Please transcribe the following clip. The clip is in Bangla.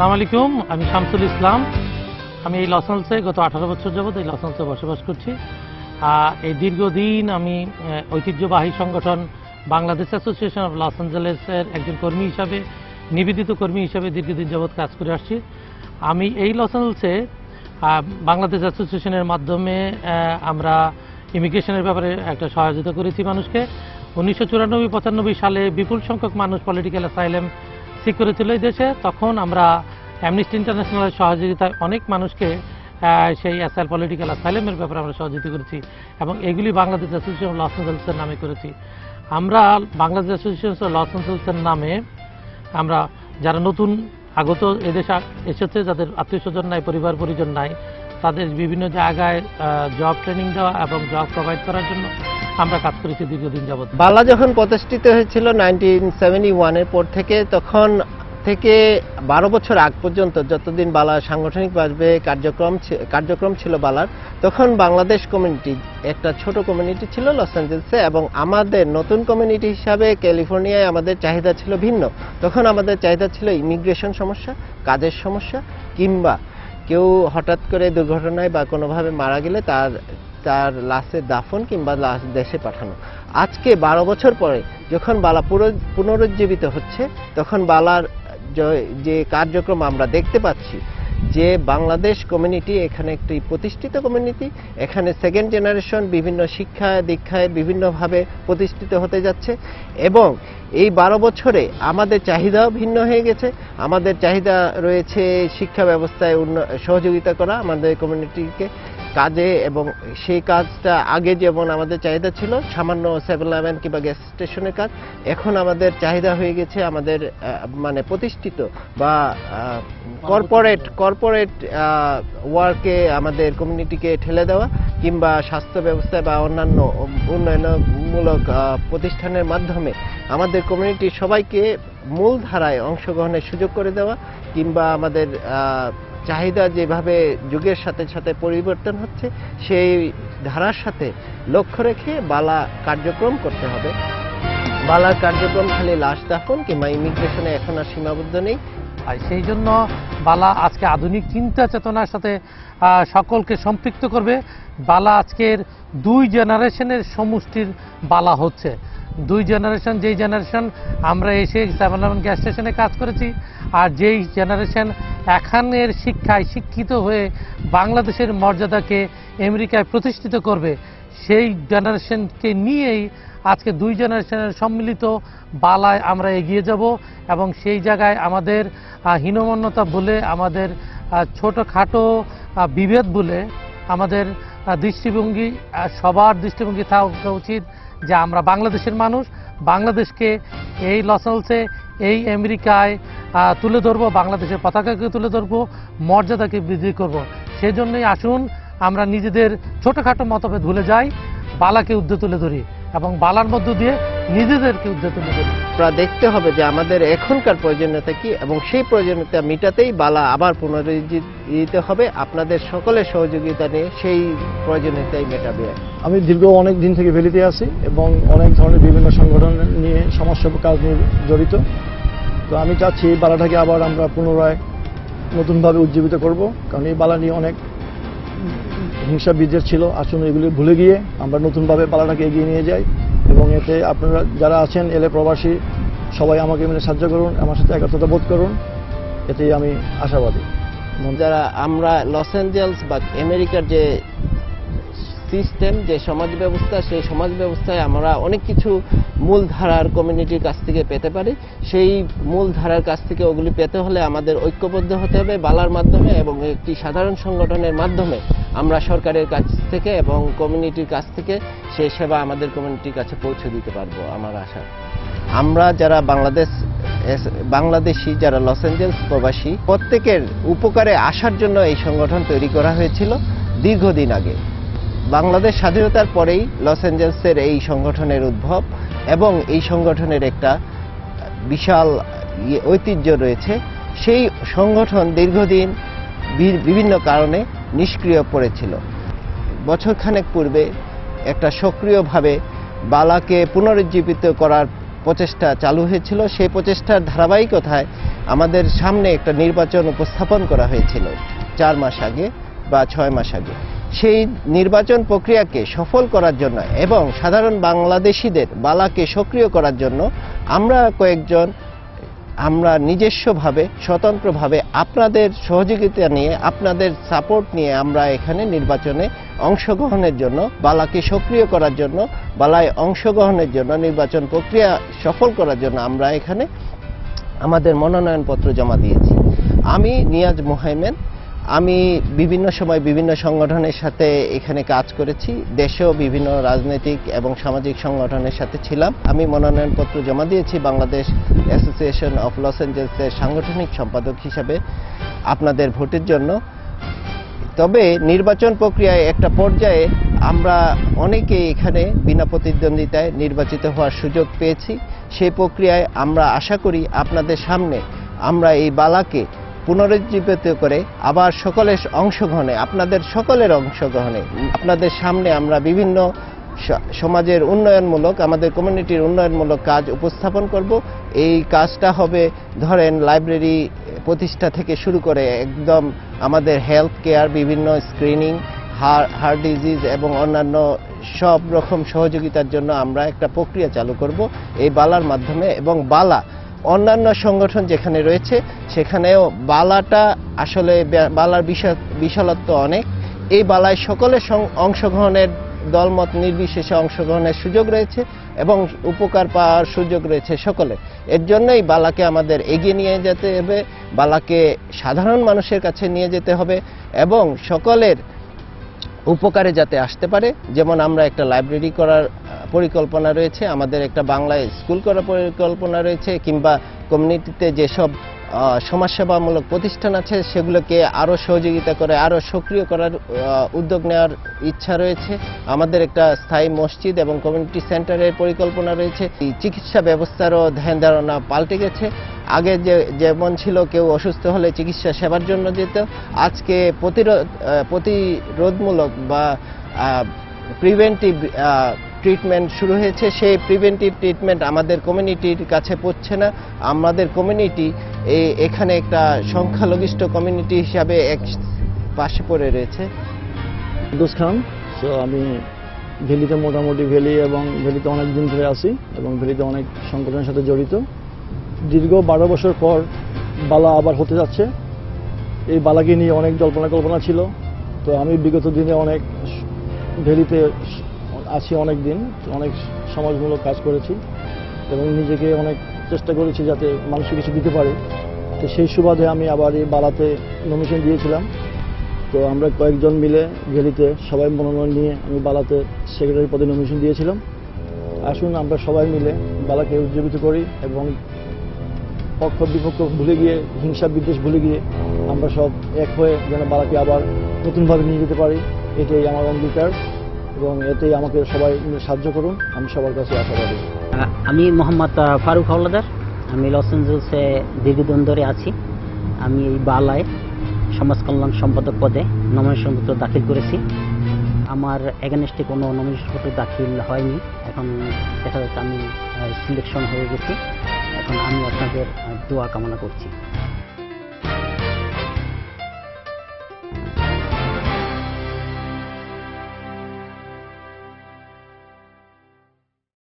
সালাম আলাইকুম, আমি শামসুল ইসলাম। আমি এই লসেন্সে গত আঠারো বছর যাবত এই লসেন্সে বসবাস করছি। এই দীর্ঘদিন আমি ঐতিহ্যবাহী সংগঠন বাংলাদেশ অ্যাসোসিয়েশন অফ লস অ্যাঞ্জেলেসের একজন কর্মী হিসাবে, নিবেদিত কর্মী হিসাবে দীর্ঘদিন যাবৎ কাজ করে আসছি। আমি এই লসেন্সে বাংলাদেশ অ্যাসোসিয়েশনের মাধ্যমে আমরা ইমিগ্রেশনের ব্যাপারে একটা সহযোগিতা করেছি মানুষকে। উনিশশো চুরানব্বই পঁচানব্বই সালে বিপুল সংখ্যক মানুষ পলিটিক্যাল অ্যাসাইলেম ঠিক করেছিল এই দেশে, তখন আমরা অ্যামনিস্টি ইন্টারন্যাশনালের সহযোগিতায় অনেক মানুষকে সেই অ্যাসাইল পলিটিক্যাল অ্যাসাইলেমের ব্যাপারে আমরা সহযোগিতা করেছি এবং এগুলি বাংলাদেশ অ্যাসোসিয়েশন লস এঞ্জেলসের নামে করেছি। আমরা বাংলাদেশ অ্যাসোসিয়েশন লস এঞ্জেলসের নামে আমরা যারা নতুন আগত এদেশে এসেছে, যাদের আত্মীয় স্বজন নাই, পরিবার, পরিজন নাই, তাদের বিভিন্ন জায়গায় জব ট্রেনিং দেওয়া এবং জব প্রোভাইড করার জন্য আমরা কাজ করেছি দীর্ঘদিন যাবত বালা যখন প্রতিষ্ঠিত হয়েছিল নাইনটিন সেভেন্টি ওয়ানের পর থেকে, তখন থেকে বারো বছর আগ পর্যন্ত যতদিন বালা সাংগঠনিক সাংগঠনিকভাবে কার্যক্রম কার্যক্রম ছিল বালার, তখন বাংলাদেশ কমিউনিটি একটা ছোট কমিউনিটি ছিল লস অ্যাঞ্জেলসে এবং আমাদের নতুন কমিউনিটি হিসাবে ক্যালিফোর্নিয়ায় আমাদের চাহিদা ছিল ভিন্ন। তখন আমাদের চাহিদা ছিল ইমিগ্রেশন সমস্যা, কাজের সমস্যা কিংবা কেউ হঠাৎ করে দুর্ঘটনায় বা কোনোভাবে মারা গেলে তার তার লাশের দাফন কিংবা লাশ দেশে পাঠানো। আজকে বারো বছর পরে যখন বালা পুনরুজ্জীবিত হচ্ছে, তখন বালার যে কার্যক্রম আমরা দেখতে পাচ্ছি, যে বাংলাদেশ কমিউনিটি এখানে একটি প্রতিষ্ঠিত কমিউনিটি, এখানে সেকেন্ড জেনারেশন বিভিন্ন শিক্ষা দীক্ষায় বিভিন্নভাবে প্রতিষ্ঠিত হতে যাচ্ছে এবং এই বারো বছরে আমাদের চাহিদাও ভিন্ন হয়ে গেছে। আমাদের চাহিদা রয়েছে শিক্ষা ব্যবস্থায় সহযোগিতা করা আমাদের কমিউনিটিকে। কাজে এবং সেই কাজটা আগে যেমন আমাদের চাহিদা ছিল, সামান্য সেভেন ইলেভেন কিংবা গ্যাস স্টেশনের কাজ, এখন আমাদের চাহিদা হয়ে গেছে আমাদের মানে প্রতিষ্ঠিত বা কর্পোরেট কর্পোরেট ওয়ার্কে আমাদের কমিউনিটিকে ঠেলে দেওয়া কিংবা স্বাস্থ্য ব্যবস্থা বা অন্যান্য উন্নয়নমূলক প্রতিষ্ঠানের মাধ্যমে আমাদের কমিউনিটির সবাইকে মূল ধারায় অংশগ্রহণের সুযোগ করে দেওয়া কিংবা আমাদের চাহিদা যেভাবে যুগের সাথে সাথে পরিবর্তন হচ্ছে, সেই ধারার সাথে লক্ষ্য রেখে বালা কার্যক্রম করতে হবে। বালার কার্যক্রম খালি লাশ দাফন কিংবা ইমিগ্রেশনে এখন আর সীমাবদ্ধ নেই। আর সেই জন্য বালা আজকে আধুনিক চিন্তা চেতনার সাথে সকলকে সম্পৃক্ত করবে। বালা আজকের দুই জেনারেশনের সমষ্টির বালা হচ্ছে। দুই জেনারেশন, যেই জেনারেশন আমরা এসে সেভেন ইলেভেন গ্যাস স্টেশনে কাজ করেছি, আর যেই জেনারেশন এখানের শিক্ষায় শিক্ষিত হয়ে বাংলাদেশের মর্যাদাকে আমেরিকায় প্রতিষ্ঠিত করবে, সেই জেনারেশনকে নিয়েই আজকে দুই জেনারেশনের সম্মিলিত বালায় আমরা এগিয়ে যাব এবং সেই জায়গায় আমাদের হীনমন্যতা বলে, আমাদের ছোটখাটো বিভেদ বলে আমাদের দৃষ্টিভঙ্গি সবার দৃষ্টিভঙ্গি থাকা উচিত যে আমরা বাংলাদেশের মানুষ, বাংলাদেশকে এই লসলসে এই আমেরিকায় তুলে ধরবো, বাংলাদেশের পতাকাকে তুলে ধরবো, মর্যাদাকে বৃদ্ধি করব। সেই জন্যই আসুন, আমরা নিজেদের ছোটোখাটো মতভেদ ভুলে যাই, বালাকে উদ্ধে তুলে ধরি এবং বালার মধ্য দিয়ে নিজেদেরকে তুলে আপনারা দেখতে হবে যে আমাদের এখনকার প্রয়োজনীয়তা কি এবং সেই প্রয়োজনীয়তা মেটাতেই বালা আবার পুনরুজ্জীবিত হবে। আপনাদের সকলের সহযোগিতা নিয়ে সেই প্রয়োজনীয়তাই মেটাবে। আমি দীর্ঘ অনেক দিন থেকে ভেলিতে আছি এবং অনেক ধরনের বিভিন্ন সংগঠন নিয়ে সমস্যা কাজ নিয়ে জড়িত। তো আমি চাচ্ছি এই বালাটাকে আবার আমরা পুনরায় নতুনভাবে উজ্জীবিত করব কারণ এই বালা নিয়ে অনেক হিংসা বীজের ছিল। আসুন এগুলি ভুলে গিয়ে আমরা নতুনভাবে পালাটাকে এগিয়ে নিয়ে যাই। এবং এতে আপনারা যারা আছেন, এলে প্রবাসী, সবাই আমাকে মিলে সাহায্য করুন, আমার সাথে একত্রতা বোধ করুন। এতেই আমি আশাবাদী। যারা আমরা লস অ্যাঞ্জেলস বা আমেরিকার যে সিস্টেম যে সমাজ ব্যবস্থা, সেই সমাজ ব্যবস্থায় আমরা অনেক কিছু মূল ধারার কমিউনিটির কাছ থেকে পেতে পারি। সেই মূল ধারার কাছ থেকে ওগুলি পেতে হলে আমাদের ঐক্যবদ্ধ হতে হবে বালার মাধ্যমে এবং একটি সাধারণ সংগঠনের মাধ্যমে আমরা সরকারের কাছ থেকে এবং কমিউনিটির কাছ থেকে সেই সেবা আমাদের কমিউনিটির কাছে পৌঁছে দিতে পারব, আমার আশা। আমরা যারা বাংলাদেশ বাংলাদেশি, যারা লস অ্যাঞ্জেলস প্রবাসী, প্রত্যেকের উপকারে আসার জন্য এই সংগঠন তৈরি করা হয়েছিল দীর্ঘদিন আগে। বাংলাদেশ স্বাধীনতার পরেই লস অ্যাঞ্জেলসের এই সংগঠনের উদ্ভব এবং এই সংগঠনের একটা বিশাল ইয়ে- ঐতিহ্য রয়েছে। সেই সংগঠন দীর্ঘদিন বিভিন্ন কারণে নিষ্ক্রিয় পড়েছিল। বছরখানেক পূর্বে একটা সক্রিয়ভাবে বালাকে পুনরুজ্জীবিত করার প্রচেষ্টা চালু হয়েছিল। সেই প্রচেষ্টার ধারাবাহিকতায় আমাদের সামনে একটা নির্বাচন উপস্থাপন করা হয়েছিল, চার মাস আগে বা ছয় মাস আগে। সেই নির্বাচন প্রক্রিয়াকে সফল করার জন্য এবং সাধারণ বাংলাদেশিদের বালাকে সক্রিয় করার জন্য আমরা কয়েকজন, আমরা নিজস্বভাবে, স্বতন্ত্রভাবে আপনাদের সহযোগিতা নিয়ে, আপনাদের সাপোর্ট নিয়ে আমরা এখানে নির্বাচনে অংশগ্রহণের জন্য, বালাকে সক্রিয় করার জন্য, বালায় অংশগ্রহণের জন্য, নির্বাচন প্রক্রিয়া সফল করার জন্য আমরা এখানে আমাদের মনোনয়নপত্র জমা দিয়েছি। আমি নিয়াজ মোহাইমেন আমি বিভিন্ন সময় বিভিন্ন সংগঠনের সাথে এখানে কাজ করেছি, দেশেও বিভিন্ন রাজনৈতিক এবং সামাজিক সংগঠনের সাথে ছিলাম। আমি মনোনয়নপত্র জমা দিয়েছি বাংলাদেশ অ্যাসোসিয়েশন অফ লস অ্যাঞ্জেলসের সাংগঠনিক সম্পাদক হিসাবে আপনাদের ভোটের জন্য। তবে নির্বাচন প্রক্রিয়ায় একটা পর্যায়ে আমরা অনেকেই এখানে বিনা প্রতিদ্বন্দ্বিতায় নির্বাচিত হওয়ার সুযোগ পেয়েছি। সেই প্রক্রিয়ায় আমরা আশা করি আপনাদের সামনে আমরা এই বালাকে পুনরুজ্জীবিত করে আবার সকলের অংশগ্রহণে, আপনাদের সকলের অংশগ্রহণে, আপনাদের সামনে আমরা বিভিন্ন সমাজের উন্নয়নমূলক, আমাদের কমিউনিটির উন্নয়নমূলক কাজ উপস্থাপন করব। এই কাজটা হবে, ধরেন লাইব্রেরি প্রতিষ্ঠা থেকে শুরু করে একদম আমাদের হেলথ কেয়ার বিভিন্ন স্ক্রিনিং হার্ট ডিজিজ এবং অন্যান্য সব রকম সহযোগিতার জন্য আমরা একটা প্রক্রিয়া চালু করব। এই বালার মাধ্যমে এবং বালা অন্যান্য সংগঠন যেখানে রয়েছে, সেখানেও বালাটা আসলে বালার বিশা- বিশালত্ব অনেক। এই বালায় সকলের অংশগ্রহণের দলমত নির্বিশেষে অংশগ্রহণের সুযোগ রয়েছে এবং উপকার পাওয়ার সুযোগ রয়েছে সকলে। এর জন্যই বালাকে আমাদের এগিয়ে নিয়ে যেতে হবে, বালাকে সাধারণ মানুষের কাছে নিয়ে যেতে হবে এবং সকলের উপকারে যাতে আসতে পারে। যেমন আমরা একটা লাইব্রেরি করার পরিকল্পনা রয়েছে, আমাদের একটা বাংলায় স্কুল করার পরিকল্পনা রয়েছে, কিংবা কমিউনিটিতে যেসব সমাজসেবামূলক প্রতিষ্ঠান আছে, সেগুলোকে আরও সহযোগিতা করে আরও সক্রিয় করার উদ্যোগ নেওয়ার ইচ্ছা রয়েছে। আমাদের একটা স্থায়ী মসজিদ এবং কমিউনিটি সেন্টারের পরিকল্পনা রয়েছে। চিকিৎসা ব্যবস্থারও ধ্যান ধারণা পাল্টে গেছে। আগে যে, যেমন ছিল, কেউ অসুস্থ হলে চিকিৎসা সেবার জন্য যেত। আজকে প্রতিরোধ প্রতিরোধমূলক বা প্রিভেন্টিভ ট্রিটমেন্ট শুরু হয়েছে, সেই প্রিভেন্টিভ ট্রিটমেন্ট আমাদের কমিউনিটির কাছে পড়ছে না। আমাদের কমিউনিটি এখানে একটা সংখ্যালঘিষ্ঠ কমিউনিটি হিসাবে এক পাশে পড়ে রয়েছে। কুদ্দুস খান, তো আমি ভ্যালিতে মোটামুটি ভ্যালি এবং ভ্যালিতে অনেক দিন ধরে আছি এবং ভ্যালিতে অনেক সংগঠনের সাথে জড়িত। দীর্ঘ বারো বছর পর বালা আবার হতে যাচ্ছে। এই বালাকে নিয়ে অনেক জল্পনা কল্পনা ছিল। তো আমি বিগত দিনে অনেক ভ্যালিতে আছি অনেক দিন অনেক সমাজমূলক কাজ করেছি এবং নিজেকে অনেক চেষ্টা করেছি যাতে মানুষকে কিছু দিতে পারি। তো সেই সুবাদে আমি আবার এই বালাতে নমিশন দিয়েছিলাম। তো আমরা কয়েকজন মিলে ভ্যালিতে সবাই মনোনয়ন নিয়ে আমি বালাতে সেক্রেটারি পদে নমিশন দিয়েছিলাম। আসুন আমরা সবাই মিলে বালাকে উজ্জীবিত করি এবং পক্ষ বিপক্ষ ভুলে গিয়ে, হিংসা বিদ্বেষ ভুলে গিয়ে আমরা সব এক হয়ে যেন বালাকে আবার নতুনভাবে নিয়ে যেতে পারি। এটাই আমার অঙ্গীকার। এবং এতেই আমাকে সবাই সাহায্য করুন। আমি সবার কাছে আশাবাদী। আমি মোহাম্মদ ফারুক হাওলাদার। আমি লস অ্যাঞ্জেলসে দীর্ঘদিন ধরে আছি। আমি এই বালায় সমাজ কল্যাণ সম্পাদক পদে নমিনেশনপত্র দাখিল করেছি। আমার এগেনস্টে কোনো নমিনেশনপত্র দাখিল হয়নি। এখন দেখা যাচ্ছে আমি সিলেকশন হয়ে গেছি। এখন আমি আপনাদের দোয়া কামনা করছি।